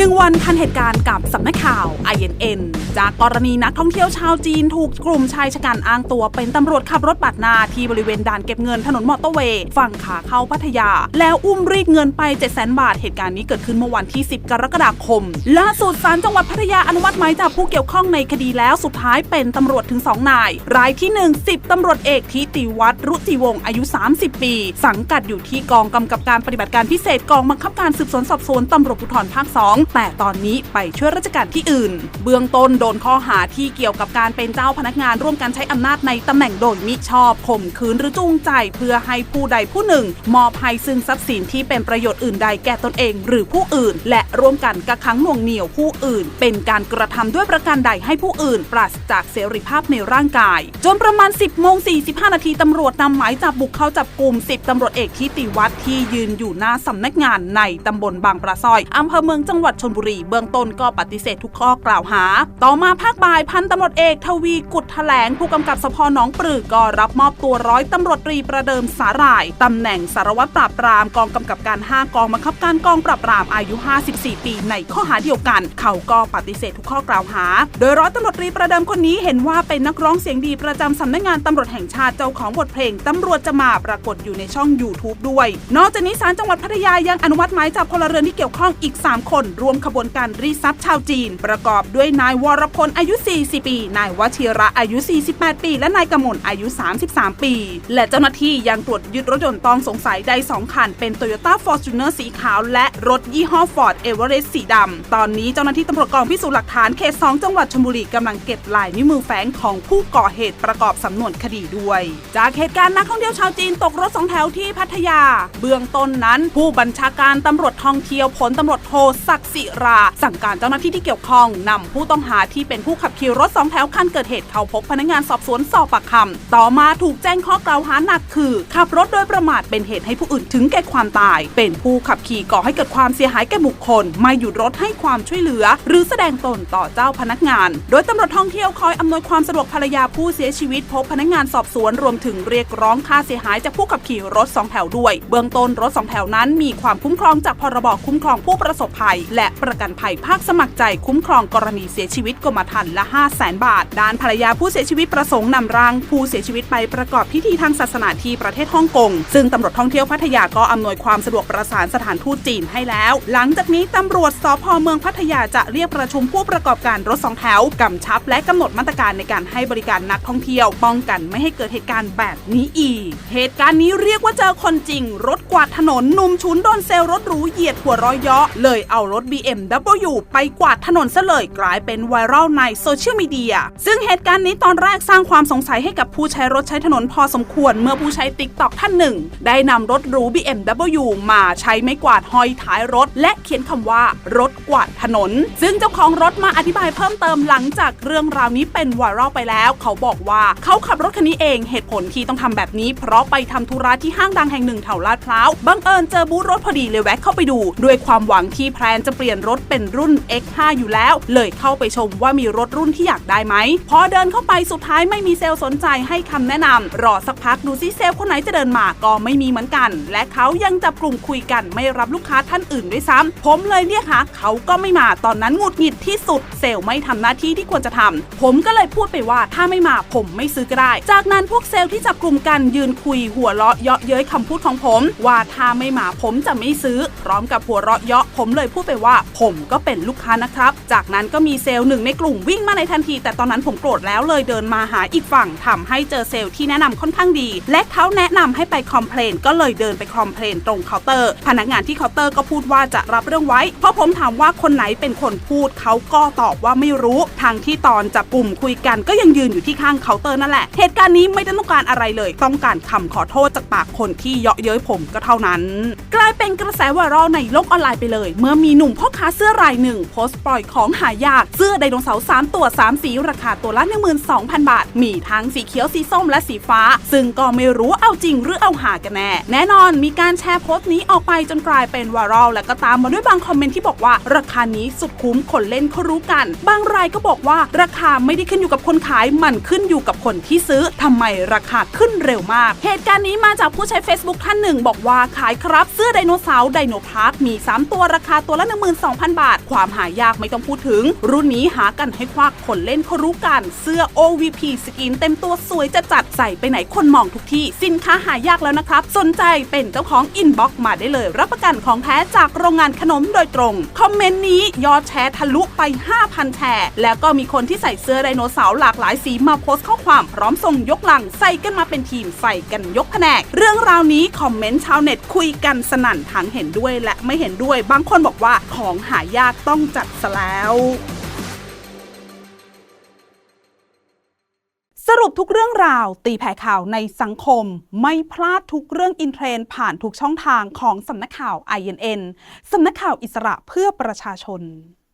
หนึ่งวันทันเหตุการณ์กับสำนักข่าว INN จากกรณีนักท่องเที่ยวชาวจีนถูกกลุ่มชายชะกันอ้างตัวเป็นตำรวจขับรถปาดหน้าที่บริเวณด่านเก็บเงินถนนมอเตอร์เวย์ฝั่งขาเข้าพัทยา แล้วอุ้มรีดเงินไป 7 0 0 0 0 บาท เหตุการณ์นี้เกิดขึ้นเมื่อวันที่ 10 กรกฎาคมล่าสุดศาลจังหวัดพัทยาอนุมัติหมายจับผู้เกี่ยวข้องในคดีแล้วสุดท้ายเป็นตำรวจถึง 2 นาย รายที่ 1 10ตำรวจเอกทิติวัฒน์รุจิวงศ์อายุ 30 ปี สังกัดอยู่ที่กองกำกับการปฏิบัติการพิเศษกองบังคับการสืบสวนสอบสวนตำรวจภูธรภาค 2แต่ตอนนี้ไปช่วยราชการที่อื่น เบื้องต้นโดนข้อหาที่เกี่ยวกับการเป็นเจ้าพนักงานร่วมกันใช้อำนาจในตำแหน่งโดยมิชอบข่มขืนหรือจูงใจ เพื่อให้ผู้ใดผู้หนึ่ง มอบให้ซึ่งทรัพย์สินที่เป็นประโยชน์อื่นใดแก่ตนเอง หรือผู้อื่น และร่วมกันกักขังหน่วงเหนี่ยวผู้อื่น เป็นการกระทำด้วยประการใดให้ผู้อื่น ปราศจากเสรีภาพในร่างกาย จนประมาณ 10โมง45 นาทีตำรวจนำหมายจับบุกเข้าจับกลุ่ม 10ตำรวจเอกทิติวัฒน์ที่ยืนอยู่หน้าสำนักงานในตำบลบางปลาซอยอำเภอเมืองจังหวัดชลบุรีเบื้องต้นก็ปฏิเสธทุกข้อกล่าวหา ต่อมาภาคบ่ายพันตำรวจเอกทวีกุฎแถลง ผู้กำกับสพหนองปลือก็รับมอบตัวร้อยตำรวจตรีประเดิมสาหร่ายตำแหน่งสารวัตรปราบปรามกองกำกับการ 5 กองบังคับการกองปราบปรามอายุ 54 ปีในข้อหาเดียวกัน เขาก็ปฏิเสธทุกข้อกล่าวหา โดยร้อยตำรวจตรีประเดิมคนนี้เห็นว่าเป็นนักร้องเสียงดีประจำสำนักงานตำรวจแห่งชาติเจ้าของบทเพลงตำรวจจะมาปรากฏอยู่ในช่อง YouTube ด้วย นอกจากนี้ศาลจังหวัดพัทยายังอนุมัติหมายจับพลเรือนที่เกี่ยวข้องอีก 3 คนร่วมขบวนการรีดทรัพย์ชาวจีน ประกอบด้วยนายวรพลอายุ 40 ปี นายวชิระอายุ 48 ปี และนายกมลอายุ 33 ปี และเจ้าหน้าที่ยังตรวจยึดรถยนต์ต้องสงสัยได้ 2 คัน เป็น Toyota Fortuner สีขาว และรถยี่ห้อ Ford Everest สีดำ ตอนนี้เจ้าหน้าที่ตำรวจกองพิสูจน์หลักฐานเขต 2 จังหวัดชลบุรีกำลังเก็บลายนิ้วมือแฝงของผู้ก่อเหตุประกอบสำนวนคดีด้วย จากเหตุการณ์นักท่องเที่ยวชาวจีนตกรถสองแถวที่พัทยา เบื้องต้นนั้นผู้บัญชาการตำรวจท่องเที่ยวพลตำรวจโทศักดศิรา สั่งการเจ้าหน้าที่ที่เกี่ยวข้องนำผู้ต้องหาที่เป็นผู้ขับขี่รถสองแถวคันเกิดเหตุเข้าพบพนักงานสอบสวนสอบปากคำต่อมาถูกแจ้งข้อกล่าวหาหนักคือ ขับรถโดยประมาทเป็นเหตุให้ผู้อื่นถึงแก่ความตาย เป็นผู้ขับขี่ก่อให้เกิดความเสียหายแก่บุคคล ไม่หยุดรถให้ความช่วยเหลือ หรือแสดงตนต่อเจ้าพนักงาน โดยตำรวจท่องเที่ยวคอยอำนวยความสะดวกภรรยาผู้เสียชีวิตพบพนักงานสอบสวนรวมถึงเรียกร้องค่าเสียหายจากผู้ขับขี่รถสองแถวด้วย เบื้องต้นรถสองแถวนั้นมีความคุ้มครองจากพรบคุ้มครองผู้ประสบภัยและประกันภัยภาคสมัครใจคุ้มครองกรณีเสียชีวิตกรมธรรม์ละ 5 0 0แสนบาท ด้านภรรยาผู้เสียชีวิตประสงค์นำร่างผู้เสียชีวิตไปประกอบพิธีทางศาสนาที่ประเทศฮ่องกง ซึ่งตำรวจท่องเที่ยวพัทยาก็อำนวยความสะดวกประสานสถานทูตจีนให้แล้ว หลังจากนี้ตำรวจสพเมืองพัทยาจะเรียกประชุมผู้ประกอบการรถสองแถวกำชับ และกำหนดมาตรการในการให้บริการนักท่องเที่ยวป้องกันไม่ให้เกิดเหตุการณ์แบบนี้อีก เหตุการณ์นี้เรียกว่าเจอคนจริง รถกวาดถนนนุ่มชุนโดนเซลล์รถหรูเหยียดหัวร้อยเยาะเลยเอารถ BMW ไปกวาดถนนซะเลยกลายเป็นไวรัลในโซเชียลมีเดีย ซึ่งเหตุการณ์นี้ตอนแรกสร้างความสงสัยให้กับผู้ใช้รถใช้ถนนพอสมควร เมื่อผู้ใช้ติ๊กต็อกท่านหนึ่ง ได้นำรถหรู BMW มาใช้ไม้กวาดห้อยท้ายรถ และเขียนคำว่ารถกวาดถนน ซึ่งเจ้าของรถมาอธิบายเพิ่มเติมหลังจากเรื่องราวนี้เป็นไวรัลไปแล้ว เขาบอกว่าเขาขับรถคันนี้เองเหตุผลที่ต้องทำแบบนี้ เพราะไปทำธุระที่ห้างดังแห่งหนึ่งแถวลาดพร้าวบังเอิญเจอบูธรถพอดีเลยแวะเข้าไปดู ด้วยความหวังที่แพลนจะเปลี่ยนรถเป็นรุ่น X5 อยู่แล้ว เลยเข้าไปชมว่ามีรถรุ่นที่อยากได้ไหม พอเดินเข้าไปสุดท้ายไม่มีเซลล์สนใจให้คำแนะนำรอสักพักดูซิเซลล์คนไหนจะเดินมาก็ไม่มีเหมือนกัน และเขายังจับกลุ่มคุยกันไม่รับลูกค้าท่านอื่นด้วยซ้ำผมเลยเรียกหาเขาก็ไม่มาตอนนั้นหงุดหงิดที่สุด เซลล์ไม่ทำหน้าที่ที่ควรจะทำผมก็เลยพูดไปว่าถ้าไม่มาผมไม่ซื้อก็ได้ จากนั้นพวกเซลล์ที่จับกลุ่มกันยืนคุยหัวเราะเยาะเย้ยคำพูดของผม ว่าถ้าไม่มาผมจะไม่ซื้อ พร้อมกับหัวเราะเยาะผมเลยพูดไปว่าผมก็เป็นลูกค้านะครับ จากนั้นก็มีเซลล์หนึ่งในกลุ่มวิ่งมาในทันที แต่ตอนนั้นผมโกรธแล้วเลยเดินมาหาอีกฝั่งทำให้เจอเซลล์ที่แนะนำค่อนข้างดี และเขาแนะนำให้ไปคอมเพลนก็เลยเดินไปคอมเพลนตรงเคาน์เตอร์ พนักงานที่เคาน์เตอร์ก็พูดว่าจะรับเรื่องไว้พอผมถามว่าคนไหนเป็นคนพูดเขาก็ตอบว่าไม่รู้ ทางที่ตอนจับกลุ่มคุยกันก็ยังยืนอยู่ที่ข้างเคาน์เตอร์นั่นแหละ เหตุการณ์นี้ไม่ได้ต้องการอะไรเลย ต้องการคำขอโทษจากปากคนที่เยาะเย้ยผมก็เท่านั้น กลายเป็นกระแสไวรัลในโลกออนไลน์ไปเลย เมื่อมีหนุ่มพ่อค้าเสื้อรายหนึ่งโพสต์ปล่อยของหายาก เสื้อไดโนเสาร์3ตัว 3 สีราคาตัวละ 12,000 บาท มีทั้งสีเขียวสีส้มและสีฟ้า ซึ่งก็ไม่รู้เอาจริงหรือเอาหากันแน่ แน่นอนมีการแชร์โพสต์นี้ออกไปจนกลายเป็นไวรัลและก็ตามมาด้วยบางคอมเมนต์ที่บอกว่า ราคานี้สุดคุ้มคนเล่นเขารู้กัน บางรายก็บอกว่าราคาไม่ได้ขึ้นอยู่กับคนขายมันขึ้นอยู่กับคนที่ซื้อทำไมราคาขึ้นเร็วมาก เหตุการณ์นี้มาจากผู้ใช้ Facebook ท่านหนึ่งบอกว่าขายครับเสื้อไดโนเสาร์ไดโนพาร์คมี 3 ตัวราคาตัวละ52,000 บาท ความหายากไม่ต้องพูดถึง รุ่นนี้หากันให้ควักคนเล่นเขารู้กัน เสื้อ OVP สกินเต็มตัวสวยจะจัดใส่ไปไหนคนมองทุกที่ สินค้าหายากแล้วนะครับ สนใจเป็นเจ้าของอินบ็อกซ์มาได้เลย รับประกันของแท้จากโรงงานขนมโดยตรง คอมเมนต์นี้ยอดแชร์ทะลุไป 5,000 แชร์ แล้วก็มีคนที่ใส่เสื้อไดโนเสาร์หลากหลายสีมาโพสต์ข้อความพร้อมส่งยกลังใส่กันมาเป็นทีมใส่กันยกแผนก เรื่องราวนี้คอมเมนต์ชาวเน็ตคุยกันสนั่นทั้งเห็นด้วยและไม่เห็นด้วย บางคนบอกว่าของหายากต้องจัดซะแล้วสรุปทุกเรื่องราวตีแผ่ข่าวในสังคม ไม่พลาดทุกเรื่องอินเทรนด์ผ่านทุกช่องทางของสำนักข่าว INN สำนักข่าวอิสระเพื่อประชาชน